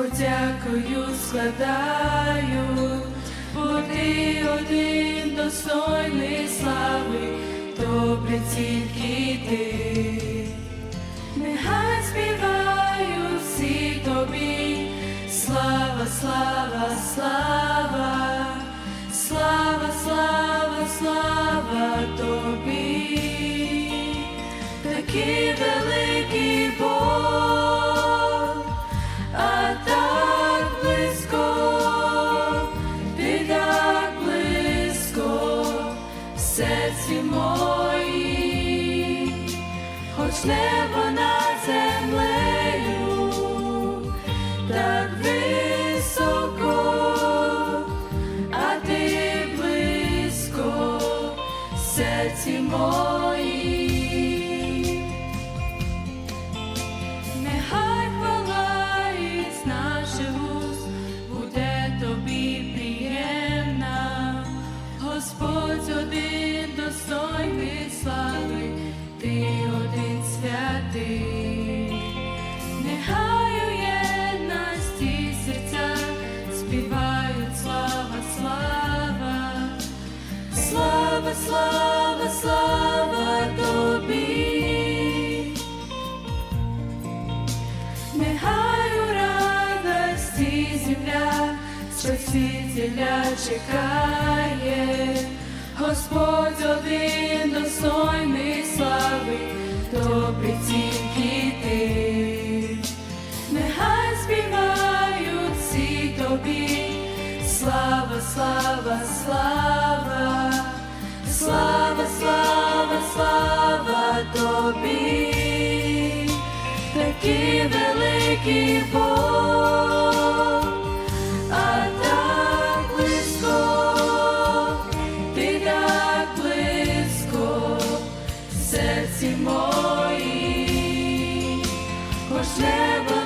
Подякою складаю, бо ти один достойний слави, добре тільки ти. Нехай співаю всі тобі, слава, слава, слава, моїй хоч небо над землею так високо, а ти близько серці моїй. Достойний слави, один святий, нехай єдності серця співають слава, слава, слава, слава, слава тобі. Нехай у радості земля, чекає, Господь один достойний слави, добрий тільки ти. Нехай співають всі тобі, слава, слава, слава, слава, слава, слава тобі. Такий великий серці моїй, хоч небо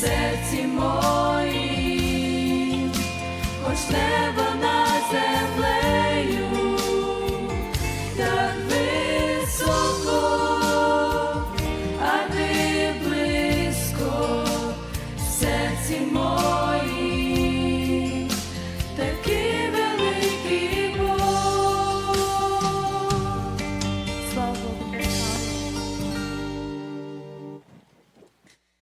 серці моє.